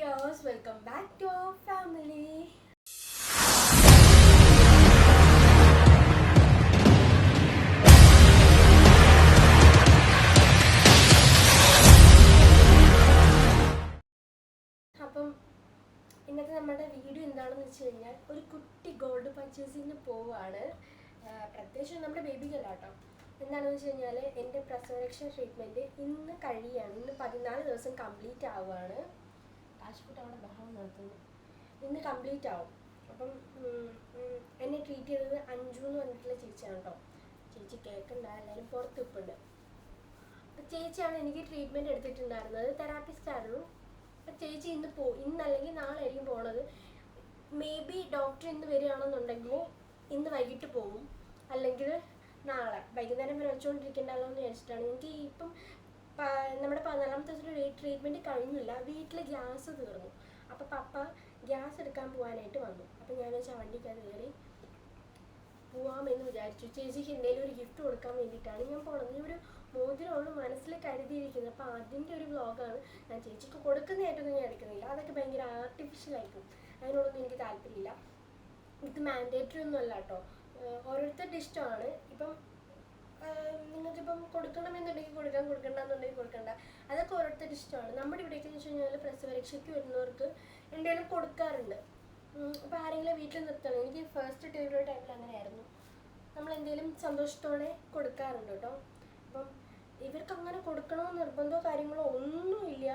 Viewers welcome back to our family അപ്പം ഇന്നത്തെ നമ്മുടെ വീഡിയോ എന്താണെന്ന് വെച്ച് കഴിഞ്ഞാൽ ഒരു കുട്ടി ഗോൾഡ് പർച്ചേസിങ്ങിന് പോവുകയാണ് പ്രത്യേകിച്ച് നമ്മുടെ ബേബിക്കല്ല കേട്ടോ എന്താണെന്ന് വെച്ച് കഴിഞ്ഞാൽ എന്റെ പ്രസവരക്ഷ ട്രീറ്റ്മെന്റ് ഇന്ന് കഴിയാണ്. ഇന്ന് പതിനാല് ദിവസം കംപ്ലീറ്റ് ആവുകയാണ് ബഹളം നടത്തുന്നു ഇന്ന് കംപ്ലീറ്റ് ആവും. അപ്പം എന്നെ ട്രീറ്റ് ചെയ്തത് അഞ്ചു എന്ന് പറഞ്ഞിട്ടുള്ള ചേച്ചിയാണ് കേട്ടോ. ചേച്ചി കേൾക്കണ്ട എല്ലാവരും പുറത്ത് ഇപ്പുണ്ട് ചേച്ചിയാണ് എനിക്ക് ട്രീറ്റ്മെന്റ് എടുത്തിട്ടുണ്ടായിരുന്നത്. തെറാപ്പിസ്റ്റ് ആയിരുന്നു. അപ്പം ചേച്ചി ഇന്ന് പോ ഇന്നല്ലെങ്കിൽ നാളെ ആയിരിക്കും പോണത്. മേ ബി ഡോക്ടർ ഇന്ന് വരികയാണെന്നുണ്ടെങ്കിൽ ഇന്ന് വൈകിട്ട് പോകും അല്ലെങ്കിൽ നാളെ. വൈകുന്നേരം വരെ വെച്ചുകൊണ്ടിരിക്കണ്ടല്ലോ എന്ന് വിചാരിച്ചിട്ടാണ്. എനിക്ക് ഇപ്പം നമ്മുടെ പതിനാലാമത്തെ ദിവസത്തെ ട്രീറ്റ്മെന്റ് കഴിഞ്ഞില്ല. വീട്ടിൽ ഗ്യാസ് തീർന്നു. അപ്പോൾ പപ്പ ഗ്യാസ് എടുക്കാൻ പോകാനായിട്ട് വന്നു. അപ്പോൾ ഞാൻ വെച്ചാൽ വണ്ടിക്കകത്ത് കയറി പോവാമെന്ന് വിചാരിച്ചു. ചേച്ചിക്ക് എന്തെങ്കിലും ഒരു ഗിഫ്റ്റ് കൊടുക്കാൻ വേണ്ടിയിട്ടാണ് ഞാൻ പോണത്. ഈ ഒരു മോതിരമാണ് മനസ്സിൽ കരുതിയിരിക്കുന്നത്. അപ്പോൾ അതിന്റെ ഒരു വ്ളോഗാണ് ഞാൻ ചേച്ചിക്ക് കൊടുക്കുന്നതായിട്ടൊന്നും ഞാൻ എടുക്കുന്നില്ല. അതൊക്കെ ഭയങ്കര ആർട്ടിഫിഷ്യൽ ആയിരിക്കും. അതിനോടൊന്നും എനിക്ക് താല്പര്യമില്ല. ഇത് മാൻഡേറ്ററി ഒന്നും അല്ല കേട്ടോ ഓരോരുത്തരുടെ ഇഷ്ടമാണ്. ഇപ്പം നിങ്ങൾക്കിപ്പം കൊടുക്കണമെന്നുണ്ടെങ്കിൽ കൊടുക്കാം കൊടുക്കണ്ടെന്നുണ്ടെങ്കിൽ കൊടുക്കണ്ട. അതൊക്കെ ഓരോരുത്തരുടെ ഇഷ്ടമാണ്. നമ്മുടെ ഇവിടേക്ക് എന്ന് വെച്ച് കഴിഞ്ഞാൽ പ്രസവരക്ഷയ്ക്ക് വരുന്നവർക്ക് എന്തെങ്കിലും കൊടുക്കാറുണ്ട്. അപ്പോൾ ആരെങ്കിലും വീട്ടിൽ നിർത്തണം. എനിക്ക് ഫസ്റ്റ് ഡെലിവറി ടൈമിൽ അങ്ങനെയായിരുന്നു. നമ്മൾ എന്തെങ്കിലും സന്തോഷത്തോടെ കൊടുക്കാറുണ്ട് കേട്ടോ. അപ്പം ഇവർക്ക് അങ്ങനെ കൊടുക്കണമെന്ന് നിർബന്ധമോ കാര്യങ്ങളോ ഒന്നുമില്ല.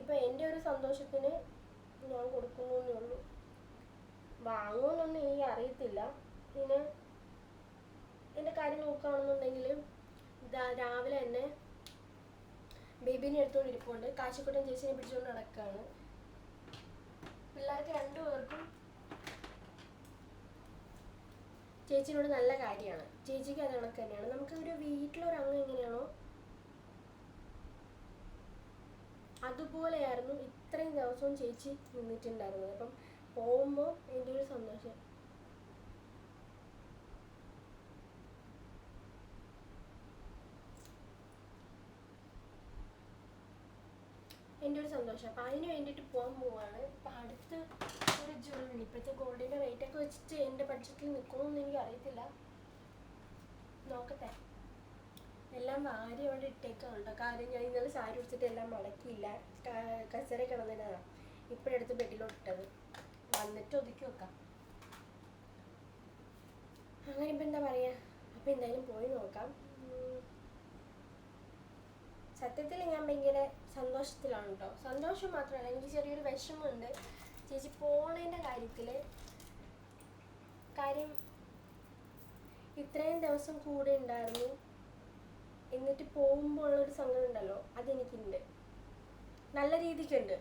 ഇപ്പം എന്റെ ഒരു സന്തോഷത്തിന് ഞാൻ കൊടുക്കുന്നു എന്നേ ഉള്ളൂ. വാങ്ങുമെന്നൊന്നും എനിക്ക് അറിയത്തില്ല. പിന്നെ എന്റെ കാര്യം നോക്കുകയാണെന്നുണ്ടെങ്കിൽ രാവിലെ തന്നെ ബേബീനെ എടുത്തുകൊണ്ട് ഇരിപ്പുണ്ട് കാശിക്കുട്ടൻ ചേച്ചിനെ പിടിച്ചുകൊണ്ട് നടക്കുകയാണ് പിള്ളേർക്ക് രണ്ടുപേർക്കും ചേച്ചിനോട് നല്ല കാര്യമാണ്. ചേച്ചിക്ക് അത് കണക്ക് തന്നെയാണ്. നമുക്ക് ഒരു വീട്ടിലൊരു അംഗം എങ്ങനെയാണോ അതുപോലെയായിരുന്നു ഇത്രയും ദിവസവും ചേച്ചി നിന്നിട്ടുണ്ടായിരുന്നത്. അപ്പം പോകുമ്പോൾ എന്റെ ഒരു സന്തോഷം. എന്റെ ഒരു സന്തോഷം. അപ്പം അതിന് വേണ്ടിയിട്ട് പോകാൻ പോവാണ്. അപ്പം അടുത്ത് ഒരു ജ്വല്ലറി ഇപ്പോഴത്തെ ഗോൾഡിന്റെ റേറ്റ് ഒക്കെ വെച്ചിട്ട് എന്റെ ബഡ്ജറ്റിൽ നിൽക്കുമെന്ന് എനിക്ക് അറിയത്തില്ല. നോക്കട്ടെ. എല്ലാം വാരി അവിടെ ഇട്ടേക്കാണ് കേട്ടോ കാര്യം ഞാൻ ഇന്നലെ സാരി ഉടുത്തിട്ട് എല്ലാം മടക്കിയില്ല. കസര കിടന്നതിനാണ് ഇപ്പോഴെടുത്ത് ബെഡിലോട്ട് ഇട്ടത്. വന്നിട്ട് ഒതുക്കി വെക്കാം. അങ്ങനെ ഇപ്പം എന്താ പറയുക അപ്പം എന്തായാലും പോയി നോക്കാം. സത്യത്തിൽ ഞാൻ ഭയങ്കര സന്തോഷത്തിലാണ് കേട്ടോ സന്തോഷം മാത്രമല്ല എനിക്ക് ചെറിയൊരു വിഷമമുണ്ട്. ചേച്ചി പോണതിന്റെ കാര്യത്തിൽ കാര്യം ഇത്രയും ദിവസം കൂടെ ഉണ്ടായിരുന്നു. എന്നിട്ട് പോകുമ്പോൾ ഉള്ളൊരു സങ്കടം ഉണ്ടല്ലോ അതെനിക്കുണ്ട്. നല്ല രീതിക്കുണ്ട്.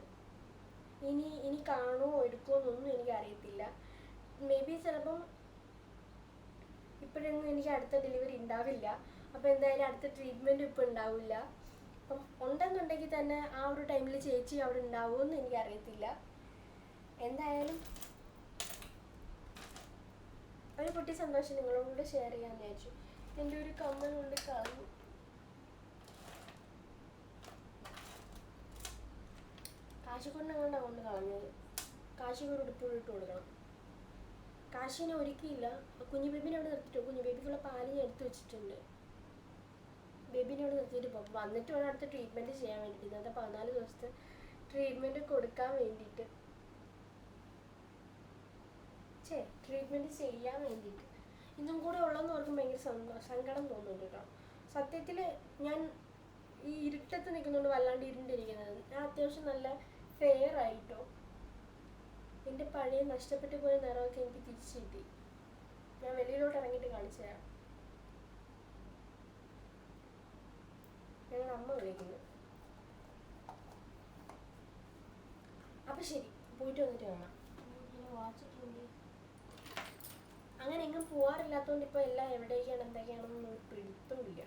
ഇനി ഇനി കാണുമോ എടുക്കുമോ എന്നൊന്നും എനിക്കറിയത്തില്ല മേ ബി ചിലപ്പം ഇപ്പോഴൊന്നും എനിക്ക് അടുത്ത ഡെലിവറി ഉണ്ടാവില്ല. അപ്പോൾ എന്തായാലും അടുത്ത ട്രീറ്റ്മെന്റും ഇപ്പോൾ ഉണ്ടാവില്ല. അപ്പം ഉണ്ടെന്നുണ്ടെങ്കിൽ തന്നെ ആ ഒരു ടൈമിൽ ചേച്ചി അവിടെ ഉണ്ടാവുമെന്ന് എനിക്കറിയത്തില്ല. എന്തായാലും ഒരു കുട്ടി സന്തോഷം നിങ്ങളോട് കൂടെ ഷെയർ ചെയ്യാമെന്ന് വിചാരിച്ചു. എന്റെ ഒരു കമ്മൽ കൊണ്ട് കളഞ്ഞു. കാശിക്കൊണ്ട് കൊണ്ടാണ് കൊണ്ട് കളഞ്ഞത്. കാശിക്കൂടെ ഉടുപ്പ് ഇട്ട് കൊടുക്കണം. കാശിനെ ഒരുക്കിയില്ല. കുഞ്ഞു ബേബിനെ അവിടെ നിർത്തിട്ടു കുഞ്ഞു ബേബിക്കുള്ള പാൽ ഞാൻ എടുത്ത് വെച്ചിട്ടുണ്ട്. ബേബിനെ അവിടെ നിർത്തിയിട്ട് പോകും വന്നിട്ട് വേണം അടുത്ത ട്രീറ്റ്മെന്റ് ചെയ്യാൻ വേണ്ടിയിട്ട് ഇന്നത്തെ പതിനാല് ദിവസത്തെ ട്രീറ്റ്മെന്റ് കൊടുക്കാൻ വേണ്ടിയിട്ട് ചേ ട്രീറ്റ്മെന്റ് ചെയ്യാൻ വേണ്ടിയിട്ട് ഇന്നും കൂടെ ഉള്ളതെന്ന് ഓർക്കുമ്പോൾ ഭയങ്കര സങ്കടം തോന്നുന്നുണ്ട് കേട്ടോ. സത്യത്തിൽ ഞാൻ ഈ ഇരുട്ടത്ത് നിൽക്കുന്നതുകൊണ്ട് വല്ലാണ്ട് ഇരുണ്ടിരിക്കുന്നത്. ഞാൻ അത്യാവശ്യം നല്ല ഫെയർ ആയിട്ടോ. എന്റെ പഴയ നഷ്ടപ്പെട്ടു പോയ നിറമൊക്കെ എനിക്ക് തിരിച്ചു കിട്ടി. ഞാൻ വെളിയിലോട്ട് ഇറങ്ങിയിട്ട് കാണിച്ചു തരാം. ഞങ്ങൾ അമ്മ വിളിക്കുന്നു അപ്പൊ ശരി പോയിട്ട് വന്നിട്ട് കാണാം. അങ്ങനെ എങ്ങും പോവാറില്ലാത്തതുകൊണ്ട് ഇപ്പൊ എല്ലാം എവിടേക്കാണ് എന്തൊക്കെയാണെന്ന് പിടുത്തമില്ല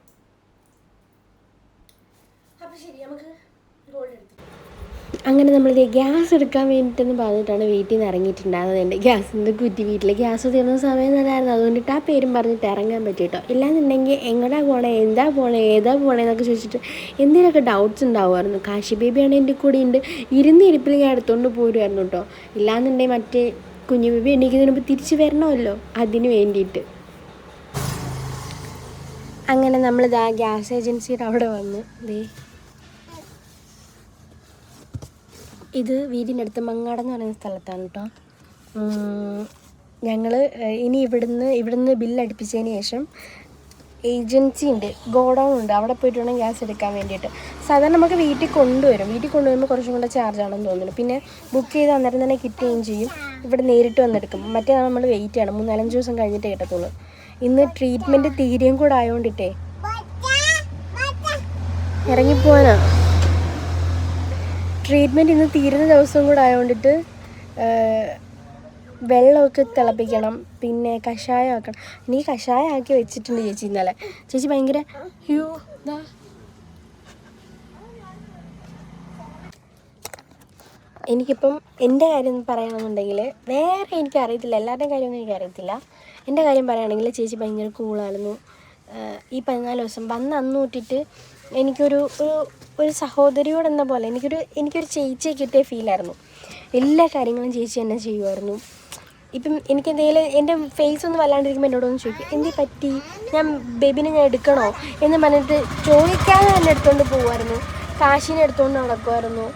അപ്പൊ ശരി നമുക്ക് ഗോൾഡ് എടുത്തിട്ട് അങ്ങനെ നമ്മൾ ഗ്യാസ് എടുക്കാൻ വേണ്ടിയിട്ടെന്ന് പറഞ്ഞിട്ടാണ് വീട്ടിൽ നിന്ന് ഇറങ്ങിയിട്ടുണ്ടായിരുന്നത്. എന്റെ ഗ്യാസിന്റെ കുറ്റി വീട്ടിൽ ഗ്യാസ് തീർന്ന സമയം തന്നെയായിരുന്നു. അതുകൊണ്ടിട്ട് ആ പേരും പറഞ്ഞിട്ട് ഇറങ്ങാൻ പറ്റി കേട്ടോ. ഇല്ലാന്നുണ്ടെങ്കിൽ എങ്ങടാ പോണേ എന്താ പോണേ ഏതാ പോണേ എന്നൊക്കെ ചോദിച്ചിട്ട് എന്തെങ്കിലുമൊക്കെ ഡൗട്ട്സ് ഉണ്ടാവുമായിരുന്നു. കാശി ബേബിയാണ് എന്റെ കൂടെ ഉണ്ട്. ഇരുന്ന് ഇരിപ്പിൽ ഞാൻ എടുത്തുകൊണ്ട് പോരുമായിരുന്നു കേട്ടോ. ഇല്ലാന്നുണ്ടെങ്കിൽ മറ്റേ കുഞ്ഞു ബേബി എണീക്കുന്നതിന് മുമ്പ് തിരിച്ച് വരണമല്ലോ അതിന് വേണ്ടിയിട്ട്. അങ്ങനെ നമ്മളിതാ ഗ്യാസ് ഏജൻസിയുടെ അവിടെ വന്നു ദേ ഇത് വീടിന്റെ അടുത്ത് മങ്ങാട് എന്ന് പറയുന്ന സ്ഥലത്താണ് കേട്ടോ ഞങ്ങൾ ഇനി ഇവിടുന്ന് ഇവിടുന്ന് ബില്ല് അടുപ്പിച്ചതിന് ശേഷം ഏജൻസി ഉണ്ട് ഗോഡൗൺ ഉണ്ട്. അവിടെ പോയിട്ട് വേണം ഗ്യാസ് എടുക്കാൻ വേണ്ടിയിട്ട്. സാധാരണ നമുക്ക് വീട്ടിൽ കൊണ്ടുവരും. വീട്ടിൽ കൊണ്ടുവരുമ്പോൾ കുറച്ചും കൂടെ ചാർജ് ആണെന്ന് തോന്നുന്നു. പിന്നെ ബുക്ക് ചെയ്ത് അന്നേരം തന്നെ കിട്ടുകയും ചെയ്യും. ഇവിടെ നേരിട്ട് വന്നെടുക്കും. മറ്റേ നമ്മൾ വെയിറ്റ് ചെയ്യണം. മൂന്നാലഞ്ച് ദിവസം കഴിഞ്ഞിട്ട് കിട്ടത്തുള്ളൂ. ഇന്ന് ട്രീറ്റ്മെന്റ് തീരെയും കൂടെ ആയതുകൊണ്ടിട്ടേ ഇറങ്ങിപ്പോവാനാ. ട്രീറ്റ്മെന്റ് ഇന്ന് തീരുന്ന ദിവസം കൂടെ ആയതുകൊണ്ടിട്ട് വെള്ളമൊക്കെ തിളപ്പിക്കണം പിന്നെ കഷായം ആക്കണം നീ കഷായം ആക്കി വെച്ചിട്ടുണ്ട് ചേച്ചി ഇന്നലെ. ചേച്ചി ഭയങ്കര അയ്യോ എനിക്കിപ്പം എന്റെ കാര്യം പറയണമെന്നുണ്ടെങ്കിൽ വേറെ എനിക്കറിയത്തില്ല എല്ലാവരുടെയും കാര്യമൊന്നും എനിക്കറിയത്തില്ല. എന്റെ കാര്യം പറയുകയാണെങ്കിൽ ചേച്ചി ഭയങ്കര കൂളായിരുന്നു ഈ പതിനാല് ദിവസം വന്ന് അന്ന് തൊട്ടിട്ട് എനിക്കൊരു ഒരു ഒരു സഹോദരിയോട് എന്ന പോലെ എനിക്കൊരു എനിക്കൊരു ചേച്ചിയെ കിട്ടിയ ഫീലായിരുന്നു എല്ലാ കാര്യങ്ങളും ചേച്ചി എന്നെ ചെയ്യുമായിരുന്നു. ഇപ്പം എനിക്ക് എന്തെങ്കിലും എന്റെ ഫേസ് ഒന്നും വല്ലാണ്ടിരിക്കുമ്പോൾ എന്നോടൊന്ന് ചോദിക്കും എന്തി പറ്റി? ഞാൻ ബേബിനെ ഞാൻ എടുക്കണോ? എന്ന് പറഞ്ഞിട്ട് ചോദിക്കാതെ തന്നെ എടുത്തുകൊണ്ട് പോകുമായിരുന്നു കാശിനെ എടുത്തുകൊണ്ട് നടക്കുമായിരുന്നു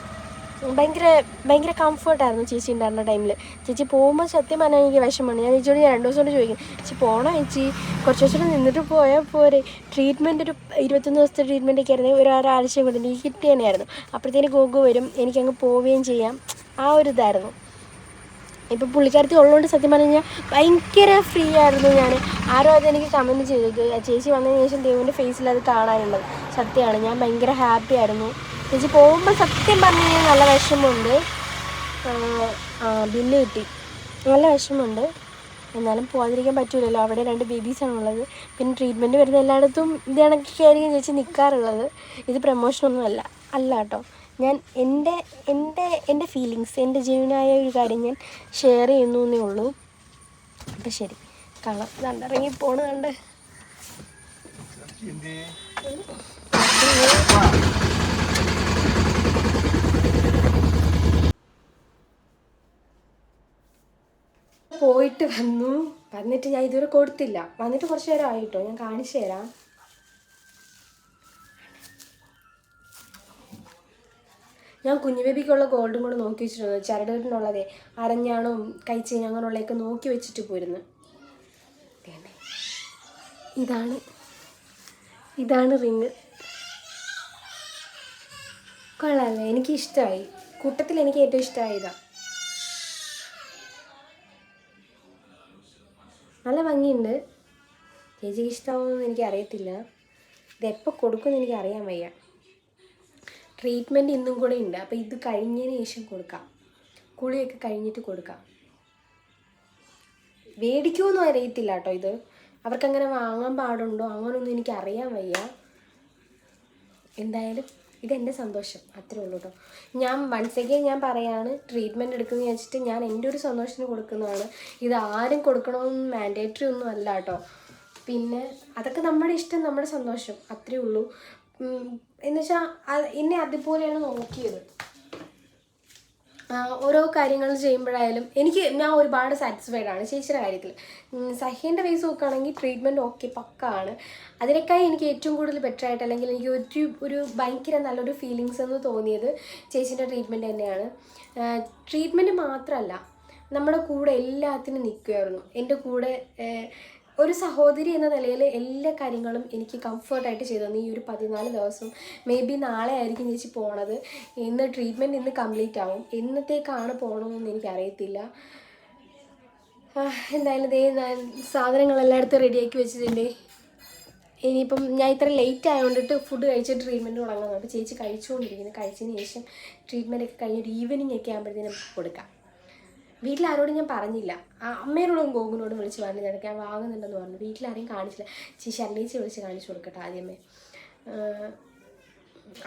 ഭയങ്കര ഭയങ്കര കംഫർട്ടായിരുന്നു ചേച്ചി ഉണ്ടായിരുന്ന ടൈമിൽ ചേച്ചി പോകുമ്പോൾ സത്യം പറഞ്ഞാൽ എനിക്ക് വിഷമമാണ്. ഞാൻ ചേച്ചിയോട് ഞാൻ രണ്ട് ദിവസം കൊണ്ട് ചോദിക്കും ചേച്ചി പോകണം ചേച്ചി? കുറച്ച് ദിവസം നിന്നിട്ട് പോയാൽ പോരെ. ട്രീറ്റ്മെന്റ് ഒരു ഇരുപത്തൊന്ന് ദിവസത്തെ ട്രീറ്റ്മെന്റ് ഒക്കെ ആയിരുന്നു. ഒരു ഒരാഴ്ച കൊണ്ട് എനിക്ക് കിട്ടി തന്നെയായിരുന്നു അപ്പോഴത്തേന് ഗോഗു വരും. എനിക്കങ്ങ് പോവുകയും ചെയ്യാം. ആ ഒരു ഇതായിരുന്നു. ഇപ്പോൾ പുള്ളിക്കാരത്തി ഉള്ളതുകൊണ്ട് സത്യം പറഞ്ഞു കഴിഞ്ഞാൽ ഭയങ്കര ഫ്രീ ആയിരുന്നു ഞാൻ ആരും അതെനിക്ക് കമന്റ് ചെയ്തത് ചേച്ചി വന്നതിന് ശേഷം ദൈവന്റെ ഫേസിൽ അത് കാണാനുള്ളത്. സത്യമാണ്. ഞാൻ ഭയങ്കര ഹാപ്പി ആയിരുന്നു. ചേച്ചി പോകുമ്പോൾ സത്യം പറഞ്ഞു കഴിഞ്ഞാൽ നല്ല വിഷമമുണ്ട്. ബില്ല് കിട്ടി. നല്ല വിഷമമുണ്ട്. എന്നാലും പോകാതിരിക്കാൻ പറ്റൂലല്ലോ. അവിടെ രണ്ട് ബേബീസാണുള്ളത് പിന്നെ ട്രീറ്റ്മെന്റ് വരുന്ന എല്ലായിടത്തും ഇത് കണക്കൊക്കെയായിരിക്കും ചേച്ചി നിൽക്കാറുള്ളത് ഇത് പ്രമോഷനൊന്നും അല്ല. അല്ല കേട്ടോ. ഞാൻ എന്റെ എന്റെ എന്റെ ഫീലിങ്സ് എന്റെ ജീവനായ ഒരു കാര്യം ഞാൻ ഷെയർ ചെയ്യുന്നു എന്നേ ഉള്ളൂ. അപ്പം ശരി. കാണാം കണ്ട് ഇറങ്ങി പോണ് കണ്ട് പോയിട്ട് വന്നു. വന്നിട്ട് ഞാൻ ഇതുവരെ കൊടുത്തില്ല. വന്നിട്ട് കുറച്ച് നേരം ആയിട്ടോ ഞാൻ കാണിച്ചു തരാം. ഞാൻ കുഞ്ഞു ബേബിക്കുള്ള ഗോൾഡും കൂടെ നോക്കി വെച്ചിട്ടുണ്ട്. ചരടിനുള്ളതേ അരഞ്ഞാണും കൈച്ചേനും അങ്ങനെയുള്ളതൊക്കെ നോക്കി വെച്ചിട്ട് പോരുന്നു ഇതാണ്. ഇതാണ് റിങ്. കൊള്ളാമല്ലേ എനിക്ക് ഇഷ്ടമായി കൂട്ടത്തിൽ എനിക്ക് ഏറ്റവും ഇഷ്ടമായി നല്ല ഭംഗിയുണ്ട്. ചേച്ചിക്ക് ഇഷ്ടമാവുമെന്ന് എനിക്ക് അറിയത്തില്ല ഇത് എപ്പോൾ കൊടുക്കുമെന്ന് എനിക്ക് അറിയാൻ വയ്യ. ട്രീറ്റ്മെന്റ് ഇന്നും കൂടെ ഉണ്ട്. അപ്പോൾ ഇത് കഴിഞ്ഞതിന് ശേഷം കൊടുക്കാം. കുളിയൊക്കെ കഴിഞ്ഞിട്ട് കൊടുക്കാം. മേടിക്കുമെന്നും അറിയത്തില്ല കേട്ടോ ഇത്. അവർക്കങ്ങനെ വാങ്ങാൻ പാടുണ്ടോ? അങ്ങനെയൊന്നും എനിക്കറിയാൻ വയ്യ. എന്തായാലും ഇതെന്റെ സന്തോഷം. അത്രേ ഉള്ളൂ കേട്ടോ ഞാൻ വൺസ് അഗെയിൻ ഞാൻ പറയാണ് ട്രീറ്റ്മെന്റ് എടുക്കുന്നത് വെച്ചിട്ട് ഞാൻ എന്റെ ഒരു സന്തോഷത്തിന് കൊടുക്കുന്നതാണ്. ഇത് ആരും കൊടുക്കണമെന്ന് മാൻഡേറ്ററി ഒന്നും അല്ല കേട്ടോ പിന്നെ അതൊക്കെ നമ്മുടെ ഇഷ്ടം നമ്മുടെ സന്തോഷം. അത്രേ ഉള്ളൂ. എന്നുവെച്ചാൽ എന്നെ അതുപോലെയാണ് നോക്കിയത്. ഓരോ കാര്യങ്ങൾ ചെയ്യുമ്പോഴായാലും എനിക്ക് ഞാൻ ഒരുപാട് സാറ്റിസ്ഫൈഡ് ആണ് ചേച്ചിയുടെ കാര്യത്തിൽ സഹീന്റെ വയസ്സ് നോക്കുകയാണെങ്കിൽ ട്രീറ്റ്മെന്റ് ഓക്കെ പക്കാണ്. അതിനേക്കായി എനിക്ക് ഏറ്റവും കൂടുതൽ ബെറ്റർ ആയിട്ട് അല്ലെങ്കിൽ എനിക്ക് ഒരു ഒരു ഭയങ്കര നല്ലൊരു ഫീലിങ്സ് എന്ന് തോന്നിയത് ചേച്ചീന്റെ ട്രീറ്റ്മെന്റ് തന്നെയാണ്. ട്രീറ്റ്മെന്റ് മാത്രമല്ല നമ്മുടെ കൂടെ എല്ലാത്തിനും നിൽക്കുമായിരുന്നു എന്റെ കൂടെ ഒരു സഹോദരി എന്ന നിലയിൽ എല്ലാ കാര്യങ്ങളും എനിക്ക് കംഫർട്ടായിട്ട് ചെയ്തു തന്നു. ഈ ഒരു പതിനാല് ദിവസം മേ ബി നാളെ ആയിരിക്കും ചേച്ചി പോണത്. ഇന്ന് ട്രീറ്റ്മെന്റ് ഇന്ന് കംപ്ലീറ്റ് ആവും. എന്നത്തേക്കാണ് പോകണമെന്ന് എനിക്കറിയത്തില്ല. എന്തായാലും ദേ ഞാൻ സാധനങ്ങൾ എല്ലായിടത്തും റെഡിയാക്കി വെച്ചിട്ടുണ്ട്. ഇനിയിപ്പം ഞാൻ ഇത്ര ലേറ്റ് ആയതുകൊണ്ടിട്ട് ഫുഡ് കഴിച്ചിട്ട് ട്രീറ്റ്മെന്റ് തുടങ്ങുന്നത് അപ്പോൾ ചേച്ചി കഴിച്ചുകൊണ്ടിരിക്കുന്നു കഴിച്ചതിന് ശേഷം ട്രീറ്റ്മെന്റൊക്കെ കഴിഞ്ഞൊരു ഈവനിങ് ഒക്കെ ആകുമ്പോഴത്തേനും കൊടുക്കാം. വീട്ടിൽ ആരോടും ഞാൻ പറഞ്ഞില്ല. ആ അമ്മയോടും ഗോകുനോടും വിളിച്ച് പറഞ്ഞു നിനക്ക് ഞാൻ വാങ്ങുന്നുണ്ടെന്ന് പറഞ്ഞു. വീട്ടിലാരെയും കാണിച്ചില്ല. ചേച്ചി അല്ലേച്ചി വിളിച്ച് കാണിച്ചു കൊടുക്കട്ടെ ആദ്യമേ.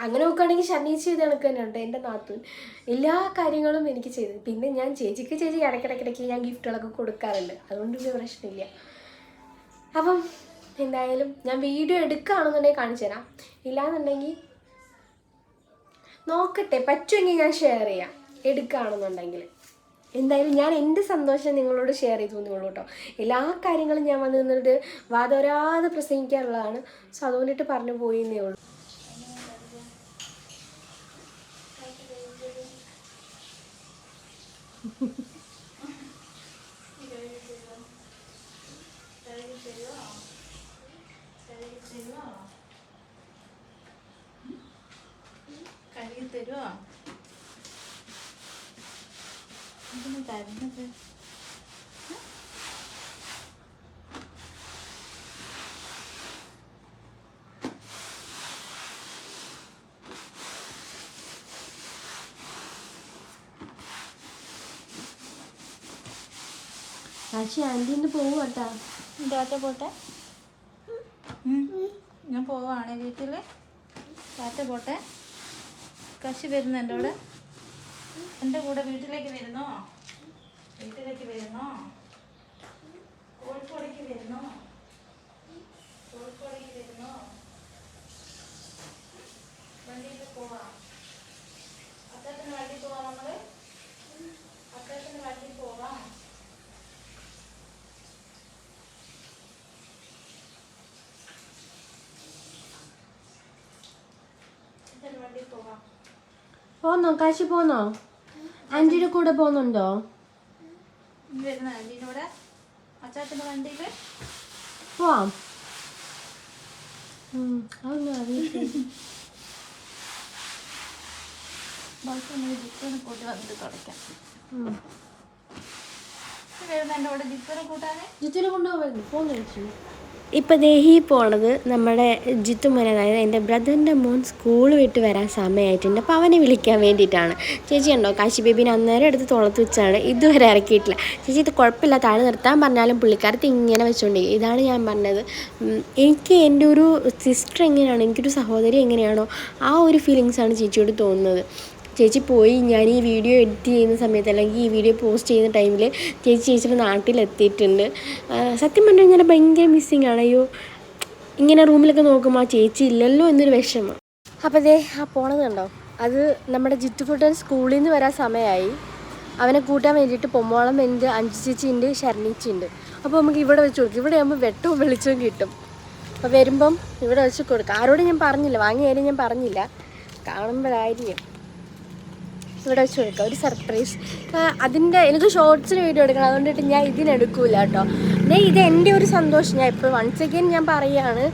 അങ്ങനെ നോക്കുകയാണെങ്കിൽ ഷർണീച്ച് ചെയ്ത് കണക്ക് തന്നെയുണ്ട് എന്റെ നാത്തൂൻ. എല്ലാ കാര്യങ്ങളും എനിക്ക് ചെയ്തു പിന്നെ ഞാൻ ചേച്ചിക്ക് ചേച്ചി ഇടയ്ക്കിടയ്ക്കിടയ്ക്ക് ഞാൻ ഗിഫ്റ്റുകളൊക്കെ കൊടുക്കാറുണ്ട്. അതുകൊണ്ട് വലിയ പ്രശ്നമില്ല. അപ്പം എന്തായാലും ഞാൻ വീഡിയോ എടുക്കുകയാണെന്നുണ്ടെങ്കിൽ കാണിച്ചു തരാം. ഇല്ലാന്നുണ്ടെങ്കിൽ നോക്കട്ടെ പറ്റുമെങ്കിൽ ഞാൻ ഷെയർ ചെയ്യാം. എടുക്കുകയാണെന്നുണ്ടെങ്കിൽ. എന്തായാലും ഞാൻ എന്റെ സന്തോഷം നിങ്ങളോട് ഷെയർ ചെയ്തു തോന്നിയുള്ളൂ കേട്ടോ. എല്ലാ കാര്യങ്ങളും ഞാൻ വന്ന് നിന്നിട്ട് വാദോരാതെ പ്രസംഗിക്കാറുള്ളതാണ്. സോ അതുകൊണ്ടിട്ട് പറഞ്ഞു പോയിന്നേ ഉള്ളൂ. തരുന്നത്? പക്ഷേ ആന്റി ഇന്ന് പോവാട്ടാ ടാറ്റ പോട്ടെ. ഞാൻ പോവാണ് വീട്ടിൽ ടാറ്റ പോട്ടെ? കശി വരുന്നു എന്റെ കൂടെ എന്റെ കൂടെ വീട്ടിലേക്ക് വരുന്നോ? വീട്ടിലേക്ക് വരുന്നോ? കോഴിക്കോടേക്ക് വരുന്നോ? കോഴിക്കോടേക്ക് വരുന്നോ? വണ്ടിയിൽ പോവാം. അത്തരത്തിന് വണ്ടി പോവാം നമ്മൾ? അത്തരത്തിന് വണ്ടി പോവാം. പോന്നോ കാശി പോന്നോ? ആന്റിയുടെ കൂടെ പോകുന്നുണ്ടോ? വരുന്ന അച്ചാച്ചന്റെ വണ്ടിയിൽ പോവാം. ഉം, അതൊന്നും അറിയില്ല ബാക്കി നമ്മൾ ജിപ്പിനെ കൂട്ടി വന്നിട്ട് തുടയ്ക്കാം. ഉം. ഇനി വരുന്ന എന്റെ കൂടെ ജിപ്പിനെ കൂട്ടാനേ? ജിത്തുനെ കൊണ്ടുപോകുന്നു പോന്നു ചേച്ചി ഇപ്പം ദേഹി പോണത് നമ്മുടെ ജിത്തു മോൻ അതായത് എന്റെ ബ്രദറിന്റെ മോൻ സ്കൂൾ വിട്ട് വരാൻ സമയമായിട്ടുണ്ട് അപ്പോൾ അവനെ വിളിക്കാൻ വേണ്ടിയിട്ടാണ്. ചേച്ചി ഉണ്ടോ കാശി ബേബിനെ അന്നേരം എടുത്ത് തുളത്ത് വെച്ചാണ്. ഇതുവരെ ഇറക്കിയിട്ടില്ല. ചേച്ചി ഇത് കുഴപ്പമില്ല താഴെ നിർത്താൻ പറഞ്ഞാലും പുള്ളിക്കാരത്ത് ഇങ്ങനെ വെച്ചുകൊണ്ടിരിക്കും ഇതാണ് ഞാൻ പറഞ്ഞത്. എനിക്ക് എന്റെ ഒരു സിസ്റ്റർ എങ്ങനെയാണോ എനിക്കൊരു സഹോദരി എങ്ങനെയാണോ ആ ഒരു ഫീലിങ്സാണ് ചേച്ചിയോട് തോന്നുന്നത്. ചേച്ചി പോയി ഞാൻ ഈ വീഡിയോ എഡിറ്റ് ചെയ്യുന്ന സമയത്ത് അല്ലെങ്കിൽ ഈ വീഡിയോ പോസ്റ്റ് ചെയ്യുന്ന ടൈമിൽ ചേച്ചി ചേച്ചിയുടെ നാട്ടിലെത്തിയിട്ടുണ്ട്. സത്യം പറഞ്ഞാൽ കഴിഞ്ഞാൽ ഭയങ്കര മിസ്സിങ് ആണ്. അയ്യോ ഇങ്ങനെ റൂമിലൊക്കെ നോക്കുമ്പോൾ ആ ചേച്ചി ഇല്ലല്ലോ എന്നൊരു വിഷമം. അപ്പോൾ ദേ ആ പോണത് കണ്ടോ? അത് നമ്മുടെ ജിത്തുക്കുട്ടൻ സ്കൂളിൽ നിന്ന് വരാൻ സമയമായി അവനെ കൂട്ടാൻ വേണ്ടിയിട്ട് പൊമ്മോളം എന്റെ അഞ്ചു ചേച്ചി ഉണ്ട് ശരണീച്ചി ഉണ്ട് അപ്പോൾ നമുക്ക് ഇവിടെ വെച്ച് കൊടുക്കും. ഇവിടെ ആകുമ്പോൾ വെട്ടവും വെളിച്ചവും കിട്ടും. അപ്പോൾ വരുമ്പം ഇവിടെ വെച്ച് കൊടുക്കാം. ആരോടും ഞാൻ പറഞ്ഞില്ല. വാങ്ങിയ കാര്യം ഞാൻ പറഞ്ഞില്ല. കാണുമ്പോഴായിരിക്കും. ഇവിടെ വെച്ച് കൊടുക്കാം. ഒരു സർപ്രൈസ് അതിന്റെ എനിക്ക് ഷോർട്സിന് വീഡിയോ എടുക്കണം. അതുകൊണ്ടിട്ട് ഞാൻ ഇതിനെടുക്കൂല കേട്ടോ. ഞാൻ ഇത് എന്റെ ഒരു സന്തോഷം. ഞാൻ ഇപ്പോൾ വൺസ് അഗൈൻ ഞാൻ പറയുകയാണ്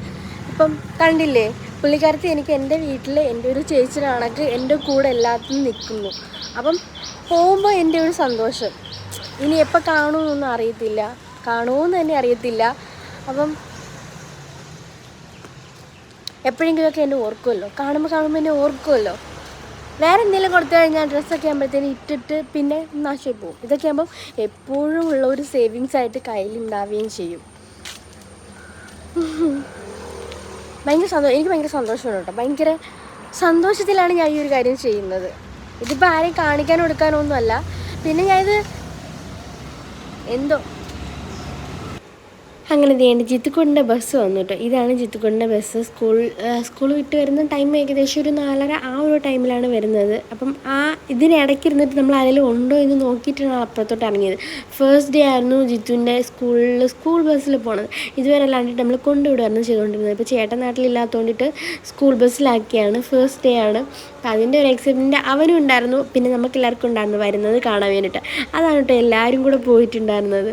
ഇപ്പം കണ്ടില്ലേ? പുള്ളിക്കാരത്തി എനിക്ക് എന്റെ വീട്ടിൽ എന്റെ ഒരു ചേച്ചിനാണെങ്കിൽ എന്റെ കൂടെ എല്ലാത്തിനും നിൽക്കുന്നു. അപ്പം പോകുമ്പോൾ എന്റെ ഒരു സന്തോഷം. ഇനി എപ്പോൾ കാണുമെന്നൊന്നും അറിയത്തില്ല. കാണുമെന്ന് തന്നെ അറിയത്തില്ല. അപ്പം എപ്പോഴെങ്കിലുമൊക്കെ എന്നെ ഓർക്കുമല്ലോ കാണുമ്പോൾ കാണുമ്പോൾ എന്നെ ഓർക്കുമല്ലോ വേറെ എന്തെങ്കിലും കൊടുത്തു കഴിഞ്ഞാൽ ഡ്രസ്സൊക്കെ ആകുമ്പോഴത്തേന് ഇട്ടിട്ട് പിന്നെ നാശമായി പോകും. ഇതൊക്കെ ആകുമ്പം എപ്പോഴും ഉള്ള ഒരു സേവിങ്സ് ആയിട്ട് കയ്യിലുണ്ടാവുകയും ചെയ്യും. ഭയങ്കര സന്തോഷം എനിക്ക് ഭയങ്കര സന്തോഷമാണ് കേട്ടോ. ഭയങ്കര സന്തോഷത്തിലാണ് ഞാൻ ഈ ഒരു കാര്യം ചെയ്യുന്നത്. ഇതിപ്പോൾ ആരെയും കാണിക്കാനോ എടുക്കാനോ ഒന്നുമല്ല. പിന്നെ ഞാനിത് എന്തോ അങ്ങനെ ചെയ്യേണ്ടത് ജിത്തുക്കുടിന്റെ ബസ് വന്നു കേട്ടോ. ഇതാണ് ജിത്തുക്കുടിന്റെ ബസ്. സ്കൂൾ സ്കൂൾ വിട്ട് വരുന്ന ടൈം ഏകദേശം ഒരു നാലര ആ ഒരു ടൈമിലാണ് വരുന്നത്. അപ്പം ആ ഇതിനിടയ്ക്ക് ഇരുന്നിട്ട് നമ്മൾ ആരെങ്കിലും ഉണ്ടോ എന്ന് നോക്കിയിട്ടാണ് അപ്പുറത്തോട്ട് ഇറങ്ങിയത്. ഫസ്റ്റ് ഡേ ആയിരുന്നു ജിത്തുവിന്റെ സ്കൂളിൽ സ്കൂൾ ബസ്സിൽ പോണത്. ഇതുവരെ അല്ലാണ്ടിട്ട് നമ്മൾ കൊണ്ടുവിടുമായിരുന്നു ചെയ്തുകൊണ്ടിരുന്നത്. ഇപ്പോൾ ചേട്ടൻ നാട്ടിലില്ലാത്തതുകൊണ്ടിട്ട് സ്കൂൾ ബസ്സിലാക്കിയാണ് ഫസ്റ്റ് ഡേ ആണ്. അപ്പം അതിന്റെ ഒരു എക്സൈറ്റ്മെന്റ് അവനും ഉണ്ടായിരുന്നു. പിന്നെ നമുക്ക് എല്ലാവർക്കും ഉണ്ടായിരുന്നു വരുന്നത് കാണാൻ വേണ്ടിയിട്ട്. അതാണ് കേട്ടോ എല്ലാവരും കൂടെ പോയിട്ടുണ്ടായിരുന്നത്.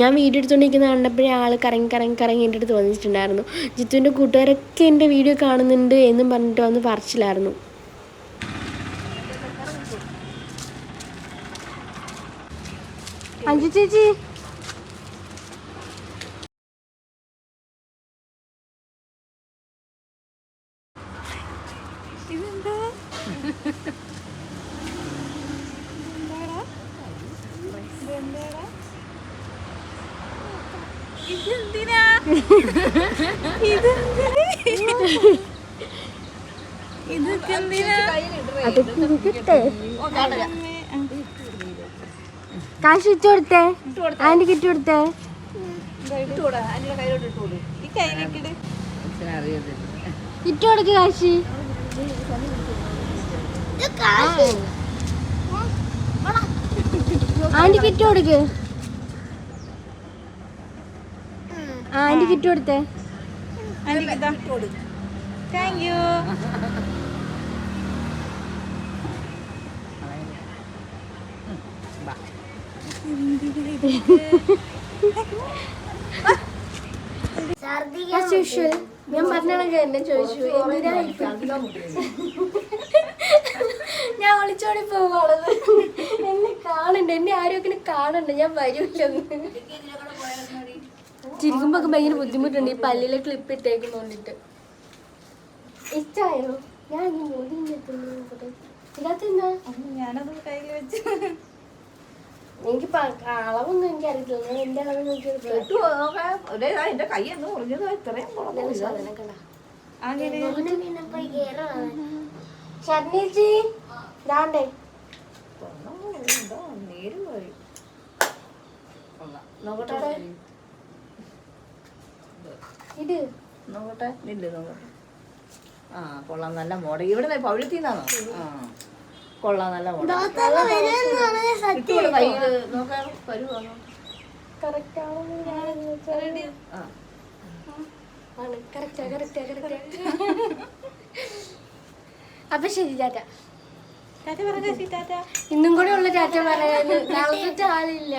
ഞാൻ വീഡിയോ എടുത്തുകൊണ്ടിരിക്കുന്ന കണ്ടപ്പോഴേ ആൾ കറങ്ങി കറങ്ങി കറങ്ങി എന്റെ അടുത്ത് വന്നിട്ടുണ്ടായിരുന്നു. ജിത്തുവിന്റെ കൂട്ടുകാരൊക്കെ എന്റെ വീഡിയോ കാണുന്നുണ്ട് എന്നും പറഞ്ഞിട്ട് വന്ന് പറിച്ചില്ലായിരുന്നു അഞ്ചു ചേച്ചി. ഇതെന്താ? ഇതെന്താടാ? ഇതെന്താടാ? കാശ് ഇട്ട് കൊടുത്തേ? ആന്റി ഇട്ട് കൊടുത്തേ? ഇട്ട് കൊടുക്ക് കാശി. ആന്റി കിറ്റ് കൊടുക്ക്. ആന്റിക്ക് കിറ്റ് കൊടുത്തേ താങ്ക് യു As usual, ഞാൻ പറഞ്ഞാണെങ്കിൽ എന്നെ ചോദിച്ചു ഞാൻ ഒളിച്ചോടി പോവാണത് എന്നെ കാണണ്ട എന്നെ ആരും കാണണ്ട ഞാൻ വരൂല്ലെന്ന് ചിരിക്കുമ്പോ ഒക്കെ ഭയങ്കര ബുദ്ധിമുട്ടുണ്ട്. ഈ പല്ലിലെ ക്ലിപ്പ് ഇട്ടേക്കുന്നോണ്ടിട്ട് ഇഷ്ടായോ? ഞാൻ ഞാനത് കയ്യിൽ വെച്ച്. എനിക്ക് അളവൊന്നും എനിക്ക് അറിയത്തില്ല. ഞാൻ എന്റെ അളവ് കൈ എന്ന് മുറിഞ്ഞത്. ഇത്രയും ഷർണീച്ചി ദാണ്ടേ. നോക്കട്ടെ. ഇത്. നോക്കട്ടെ. ആ കൊള്ളാം. നല്ല മോഡൽ. ഇവിടെ പവിഴത്തിന്നാണോ ആ. കൊള്ളാം നല്ല മോഡൽ. നോക്കാൻ അപ്പൊ ശരി ചാറ്റ ഇന്നും കൂടെ ഉള്ള ചാറ്റ പറയാൻ നാളത്തെ ആളില്ല.